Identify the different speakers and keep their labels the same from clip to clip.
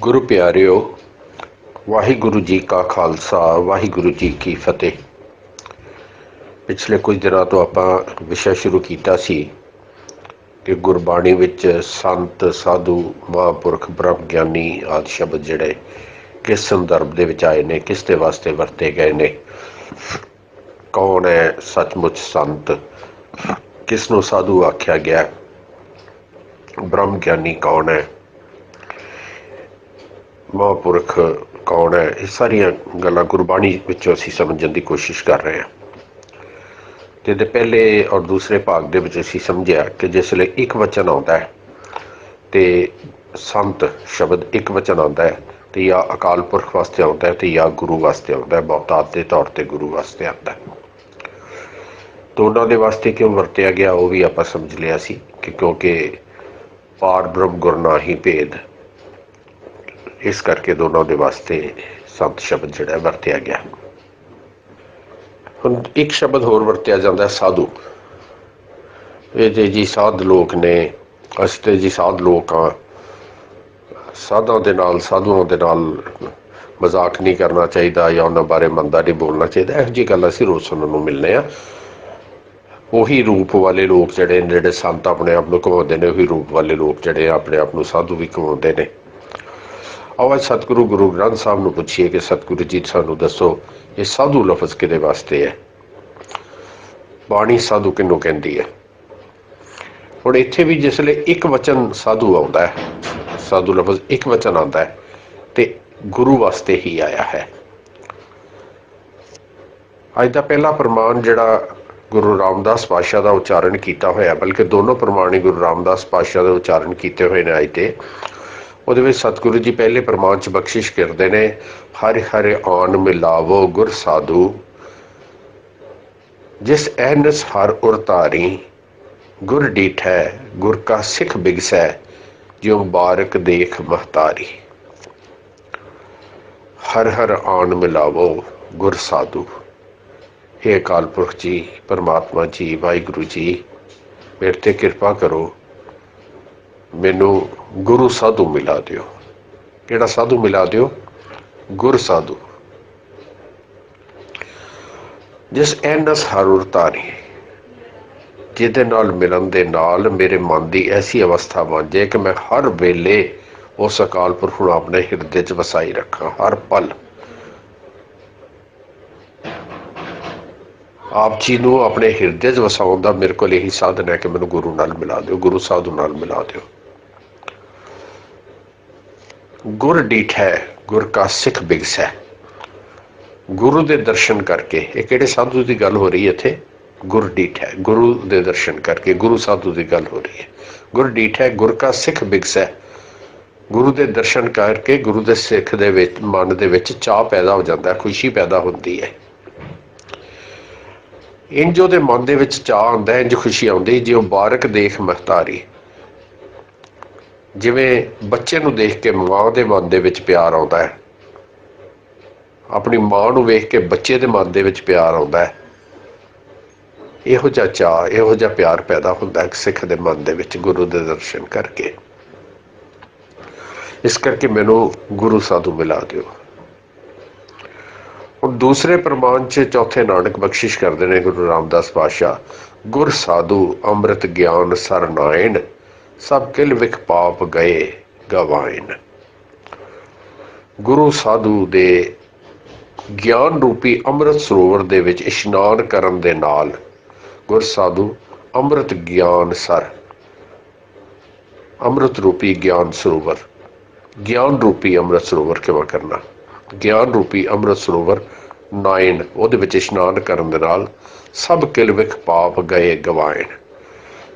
Speaker 1: ਗੁਰੂ ਪਿਆਰਿਓ, ਵਾਹਿਗੁਰੂ ਜੀ ਕਾ ਖਾਲਸਾ, ਵਾਹਿਗੁਰੂ ਜੀ ਕੀ ਫਤਿਹ। ਪਿਛਲੇ ਕੁਝ ਦਿਨਾਂ ਤੋਂ ਆਪਾਂ ਵਿਸ਼ਾ ਸ਼ੁਰੂ ਕੀਤਾ ਸੀ ਕਿ ਗੁਰਬਾਣੀ ਵਿੱਚ ਸੰਤ, ਸਾਧੂ, ਮਹਾਂਪੁਰਖ, ਬ੍ਰਹਮ ਗਿਆਨੀ ਆਦਿ ਸ਼ਬਦ ਜਿਹੜੇ ਕਿਸ ਸੰਦਰਭ ਦੇ ਵਿੱਚ ਆਏ ਨੇ, ਕਿਸ ਦੇ ਵਾਸਤੇ ਵਰਤੇ ਗਏ ਨੇ, ਕੌਣ ਹੈ ਸੱਚਮੁੱਚ ਸੰਤ, ਕਿਸ ਨੂੰ ਸਾਧੂ ਆਖਿਆ ਗਿਆ, ਬ੍ਰਹਮ ਗਿਆਨੀ ਕੌਣ ਹੈ ਮਹਾਂਪੁਰਖ ਕੌਣ ਹੈ? ਇਹ ਸਾਰੀਆਂ ਗੱਲਾਂ ਗੁਰਬਾਣੀ ਵਿੱਚੋਂ ਅਸੀਂ ਸਮਝਣ ਦੀ ਕੋਸ਼ਿਸ਼ ਕਰ ਰਹੇ ਹਾਂ। ਤੇ ਇਹਦੇ ਪਹਿਲੇ ਔਰ ਦੂਸਰੇ ਭਾਗ ਦੇ ਵਿੱਚ ਅਸੀਂ ਸਮਝਿਆ ਕਿ ਜਿਸ ਲਈ ਇੱਕ ਵਚਨ ਆਉਂਦਾ ਹੈ ਤੇ ਸੰਤ ਸ਼ਬਦ ਇੱਕ ਵਚਨ ਆਉਂਦਾ ਹੈ ਤੇ ਜਾਂ ਅਕਾਲ ਪੁਰਖ ਵਾਸਤੇ ਆਉਂਦਾ ਹੈ ਤੇ ਜਾਂ ਗੁਰੂ ਵਾਸਤੇ ਆਉਂਦਾ ਹੈ ਬਹੁਤਾਤ ਦੇ ਤੌਰ ਤੇ ਗੁਰੂ ਵਾਸਤੇ ਆਉਂਦਾ ਹੈ। ਦੋਨਾਂ ਦੇ ਵਾਸਤੇ ਕਿਉਂ ਵਰਤਿਆ ਗਿਆ ਉਹ ਵੀ ਆਪਾਂ ਸਮਝ ਲਿਆ ਸੀ ਕਿ ਕਿਉਂਕਿ ਪਾਰ ਬ੍ਰਹਮ ਗੁਰਨਾਹੀ ਭੇਦ ਇਸ ਕਰਕੇ ਦੋਨਾਂ ਦੇ ਵਾਸਤੇ ਸੰਤ ਸ਼ਬਦ ਜਿਹੜਾ ਵਰਤਿਆ ਗਿਆ। ਹੁਣ ਇੱਕ ਸ਼ਬਦ ਹੋਰ ਵਰਤਿਆ ਜਾਂਦਾ ਸਾਧੂ। ਇਹ ਜੇ ਜੀ ਸਾਧ ਲੋਕ ਨੇ ਅਸੀਂ ਤੇ ਜੀ ਸਾਧ ਲੋਕ ਆ ਸਾਧਾਂ ਦੇ ਨਾਲ ਸਾਧੂਆਂ ਦੇ ਨਾਲ ਮਜ਼ਾਕ ਨਹੀਂ ਕਰਨਾ ਚਾਹੀਦਾ ਜਾਂ ਉਹਨਾਂ ਬਾਰੇ ਮੰਦਾ ਨਹੀਂ ਬੋਲਣਾ ਚਾਹੀਦਾ। ਇਹੋ ਜਿਹੀ ਗੱਲ ਅਸੀਂ ਰੋਜ਼ ਸੁਣਨ ਨੂੰ ਮਿਲਨੇ ਆ। ਉਹੀ ਰੂਪ ਵਾਲੇ ਲੋਕ ਜਿਹੜੇ ਨੇ, ਜਿਹੜੇ ਸੰਤ ਆਪਣੇ ਆਪ ਨੂੰ ਕਮਾਉਂਦੇ ਨੇ ਉਹੀ ਰੂਪ ਵਾਲੇ ਲੋਕ ਜਿਹੜੇ ਆਪਣੇ ਆਪ ਨੂੰ ਸਾਧੂ ਵੀ ਕਮਾਉਂਦੇ ਨੇ। ਆਓ ਅੱਜ ਸਤਿਗੁਰੂ ਗੁਰੂ ਗ੍ਰੰਥ ਸਾਹਿਬ ਨੂੰ ਪੁੱਛੀਏ ਕਿ ਸਤਿਗੁਰੂ ਜੀ ਸਾਨੂੰ ਦੱਸੋ, ਇਹ ਸਾਧੂ ਲਫ਼ਜ਼ ਕਿਹਦੇ ਵਾਸਤੇ ਹੈ? ਬਾਣੀ ਸਾਧੂ ਕਿਹਨੂੰ ਕਹਿੰਦੀ ਹੈ? ਹੁਣ ਇੱਥੇ ਵੀ ਜਿਸ ਲਈ ਇੱਕ ਵਚਨ ਸਾਧੂ ਆਉਂਦਾ ਹੈ, ਸਾਧੂ ਲਫ਼ਜ਼ ਇੱਕ ਵਚਨ ਆਉਂਦਾ ਹੈ, ਤੇ ਗੁਰੂ ਵਾਸਤੇ ਹੀ ਆਇਆ ਹੈ। ਅੱਜ ਦਾ ਪਹਿਲਾ ਪ੍ਰਮਾਣ ਜਿਹੜਾ ਗੁਰੂ ਰਾਮਦਾਸ ਪਾਤਸ਼ਾਹ ਦਾ ਉਚਾਰਨ ਕੀਤਾ ਹੋਇਆ, ਬਲਕਿ ਦੋਨੋਂ ਪ੍ਰਮਾਣ ਹੀ ਗੁਰੂ ਰਾਮਦਾਸ ਪਾਤਸ਼ਾਹ ਦੇ ਉਚਾਰਨ ਕੀਤੇ ਹੋਏ ਨੇ ਅੱਜ ਤੇ ਉਹਦੇ ਵਿੱਚ ਸਤਿਗੁਰੂ ਜੀ ਪਹਿਲੇ ਪ੍ਰਮਾਣ ਚ ਬਖਸ਼ਿਸ਼ ਕਰਦੇ ਨੇ, ਹਰ ਹਰ ਆਨ ਮਿਲਾਵੋ ਗੁਰ ਸਾਧੂ। ਜਿਸ ਐਨਸ ਹਰ ਉਰ ਤਾਰੀ ਗੁਰ ਡੀਠੈ, ਗੁਰ ਕਾ ਸਿੱਖ ਬਿਗਸੈ, ਜਿਉ ਬਾਰਕ ਦੇਖ ਮਹਤਾਰੀ। ਹਰ ਹਰ ਆਣ ਮਿਲਾਵੋ ਗੁਰ ਸਾਧੂ। हे ਅਕਾਲ ਪੁਰਖ ਜੀ, ਪਰਮਾਤਮਾ ਜੀ, ਵਾਹਿਗੁਰੂ ਜੀ, ਮੇਰੇ ਤੇ ਕਿਰਪਾ ਕਰੋ ਮੈਨੂੰ ਗੁਰੂ ਸਾਧੂ ਮਿਲਾ ਦਿਓ। ਕਿਹੜਾ ਸਾਧੂ ਮਿਲਾ ਦਿਓ? ਗੁਰ ਸਾਧੂ। ਜਿਸ ਐਨਸ ਹਰੁਰ ਜਿਹਦੇ ਨਾਲ ਮਿਲਣ ਦੇ ਨਾਲ ਮੇਰੇ ਮਨ ਦੀ ਐਸੀ ਅਵਸਥਾ ਬਣ ਜਾਏ ਕਿ ਮੈਂ ਹਰ ਵੇਲੇ ਉਸ ਅਕਾਲ ਪੁਰਖ ਨੂੰ ਆਪਣੇ ਹਿਰਦੇ 'ਚ ਵਸਾਈ ਰੱਖਾਂ, ਹਰ ਪਲ। ਆਪ ਜੀ ਨੂੰ ਆਪਣੇ ਹਿਰਦੇ 'ਚ ਵਸਾਉਣ ਦਾ ਮੇਰੇ ਕੋਲ ਇਹੀ ਸਾਧਨ ਹੈ ਕਿ ਮੈਨੂੰ ਗੁਰੂ ਨਾਲ ਮਿਲਾ ਦਿਓ, ਗੁਰੂ ਸਾਧੂ ਨਾਲ ਮਿਲਾ ਦਿਓ। ਗੁਰ ਡੀਠ ਹੈ, ਗੁਰ ਕਾ ਸਿੱਖ ਬਿਗਸ ਗੁਰੂ ਦੇ ਦਰਸ਼ਨ ਕਰਕੇ, ਇਹ ਕਿਹੜੇ ਸਾਧੂ ਦੀ ਗੱਲ ਹੋ ਰਹੀ ਹੈ ਇੱਥੇ? ਗੁਰ ਡੀਠ ਹੈ, ਗੁਰੂ ਦੇ ਦਰਸ਼ਨ ਕਰਕੇ, ਗੁਰੂ ਸਾਧੂ ਦੀ ਗੱਲ ਹੋ ਰਹੀ ਹੈ। ਗੁਰ ਡੀਠ ਹੈ, ਗੁਰ ਕਾ ਸਿੱਖ ਬਿਗਸ ਗੁਰੂ ਦੇ ਦਰਸ਼ਨ ਕਰਕੇ, ਗੁਰੂ ਦੇ ਸਿੱਖ ਦੇ ਵਿੱਚ, ਮਨ ਦੇ ਵਿੱਚ ਚਾਹ ਪੈਦਾ ਹੋ ਜਾਂਦਾ ਖੁਸ਼ੀ ਪੈਦਾ ਹੁੰਦੀ ਹੈ। ਇੰਜ ਉਹਦੇ ਮਨ ਦੇ ਵਿੱਚ ਚਾਹ ਆਉਂਦਾ ਹੈ ਇੰਜ ਖੁਸ਼ੀ ਆਉਂਦੀ ਜਿਉਂ ਬਾਰਕ ਦੇਖ ਮਹਤਾਰੀ ਜਿਵੇਂ ਬੱਚੇ ਨੂੰ ਦੇਖ ਕੇ ਮਾਂ ਦੇ ਮਨ ਦੇ ਵਿੱਚ ਪਿਆਰ ਆਉਂਦਾ ਹੈ। ਆਪਣੀ ਮਾਂ ਨੂੰ ਵੇਖ ਕੇ ਬੱਚੇ ਦੇ ਮਨ ਦੇ ਵਿੱਚ ਪਿਆਰ ਆਉਂਦਾ ਹੈ। ਇਹੋ ਜਿਹਾ ਚਾਹ ਇਹੋ ਜਿਹਾ ਪਿਆਰ ਪੈਦਾ ਹੁੰਦਾ ਹੈ ਸਿੱਖ ਦੇ ਮਨ ਦੇ ਵਿੱਚ, ਗੁਰੂ ਦੇ ਦਰਸ਼ਨ ਕਰਕੇ। ਇਸ ਕਰਕੇ ਮੈਨੂੰ ਗੁਰੂ ਸਾਧੂ ਮਿਲਾ ਦਿਓ। ਹੁਣ ਦੂਸਰੇ ਪ੍ਰਮਾਣ ਚ ਚੌਥੇ ਨਾਨਕ ਬਖਸ਼ਿਸ਼ ਕਰਦੇ ਨੇ ਗੁਰੂ ਰਾਮਦਾਸ ਪਾਤਸ਼ਾਹ। ਗੁਰ ਸਾਧੂ, ਅੰਮ੍ਰਿਤ ਗਿਆਨ ਸਰਨਾਇਣ। ਸਭ ਕਿਲ ਵਿਖ ਪਾਪ ਗਏ ਗਵਾਇਨ। ਗੁਰੂ ਸਾਧੂ ਦੇ ਗਿਆਨ ਰੂਪੀ ਅੰਮ੍ਰਿਤ ਸਰੋਵਰ ਦੇ ਵਿੱਚ ਇਸ਼ਨਾਨ ਕਰਨ ਦੇ ਨਾਲ ਗੁਰ ਸਾਧੂ ਅੰਮ੍ਰਿਤ ਗਿਆਨ ਸਰ, ਅੰਮ੍ਰਿਤ ਰੂਪੀ ਗਿਆਨ ਸਰੋਵਰ, ਗਿਆਨ ਰੂਪੀ ਅੰਮ੍ਰਿਤ ਸਰੋਵਰ ਕਿਵੇਂ ਕਰਨਾ? ਗਿਆਨ ਰੂਪੀ ਅੰਮ੍ਰਿਤ ਸਰੋਵਰ ਨਾਇਣ, ਉਹਦੇ ਵਿੱਚ ਇਸ਼ਨਾਨ ਕਰਨ ਦੇ ਨਾਲ ਸਭ ਕਿਲ ਵਿਖ ਪਾਪ ਗਏ ਗਵਾਇਣ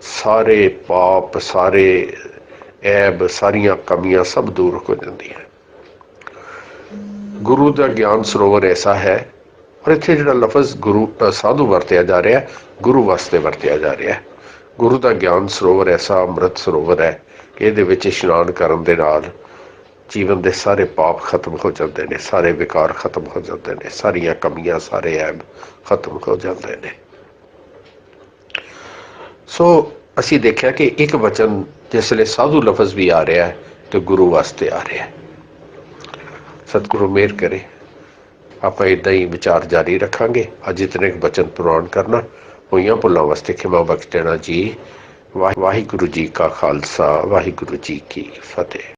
Speaker 1: ਸਾਰੇ ਪਾਪ, ਸਾਰੇ ਐਬ, ਸਾਰੀਆਂ ਕਮੀਆਂ ਸਭ ਦੂਰ ਹੋ ਜਾਂਦੀਆਂ ਗੁਰੂ ਦਾ ਗਿਆਨ ਸਰੋਵਰ ਐਸਾ ਹੈ ਔਰ ਇੱਥੇ ਜਿਹੜਾ ਲਫ਼ਜ਼ ਗੁਰੂ ਸਾਧੂ ਵਰਤਿਆ ਜਾ ਰਿਹਾ, ਗੁਰੂ ਵਾਸਤੇ ਵਰਤਿਆ ਜਾ ਰਿਹਾ ਗੁਰੂ ਦਾ ਗਿਆਨ ਸਰੋਵਰ ਐਸਾ, ਅੰਮ੍ਰਿਤ ਸਰੋਵਰ ਹੈ ਕਿ ਇਹਦੇ ਵਿੱਚ ਇਸ਼ਨਾਨ ਕਰਨ ਦੇ ਨਾਲ ਜੀਵਨ ਦੇ ਸਾਰੇ ਪਾਪ ਖਤਮ ਹੋ ਜਾਂਦੇ ਨੇ, ਸਾਰੇ ਵਿਕਾਰ ਖਤਮ ਹੋ ਜਾਂਦੇ ਨੇ, ਸਾਰੀਆਂ ਕਮੀਆਂ, ਸਾਰੇ ਐਬ ਖਤਮ ਹੋ ਜਾਂਦੇ ਨੇ। ਸੋ ਅਸੀਂ ਦੇਖਿਆ ਕਿ ਇੱਕ ਵਚਨ ਜਿਸ ਲਈ ਸਾਧੂ ਲਫ਼ਜ਼ ਵੀ ਆ ਰਿਹਾ ਹੈ ਤੇ ਗੁਰੂ ਵਾਸਤੇ ਆ ਰਿਹਾ ਹੈ। ਸਤਿਗੁਰੂ ਮਿਹਰ ਕਰੇ। ਆਪਾਂ ਇਦਾਂ ਹੀ ਵਿਚਾਰ ਜਾਰੀ ਰੱਖਾਂਗੇ। ਅੱਜ ਇਤਨੇ ਕੁ ਬਚਨ ਪੁਰਾਣ ਕਰਨਾ। ਹੋਈਆਂ ਭੁੱਲਾਂ ਵਾਸਤੇ ਖਿਮਾ ਬਖਸ਼ ਦੇਣਾ ਜੀ। ਵਾਹਿ- ਵਾਹਿਗੁਰੂ ਜੀ ਕਾ ਖਾਲਸਾ, ਵਾਹਿਗੁਰੂ ਜੀ ਕੀ ਫਤਿਹ।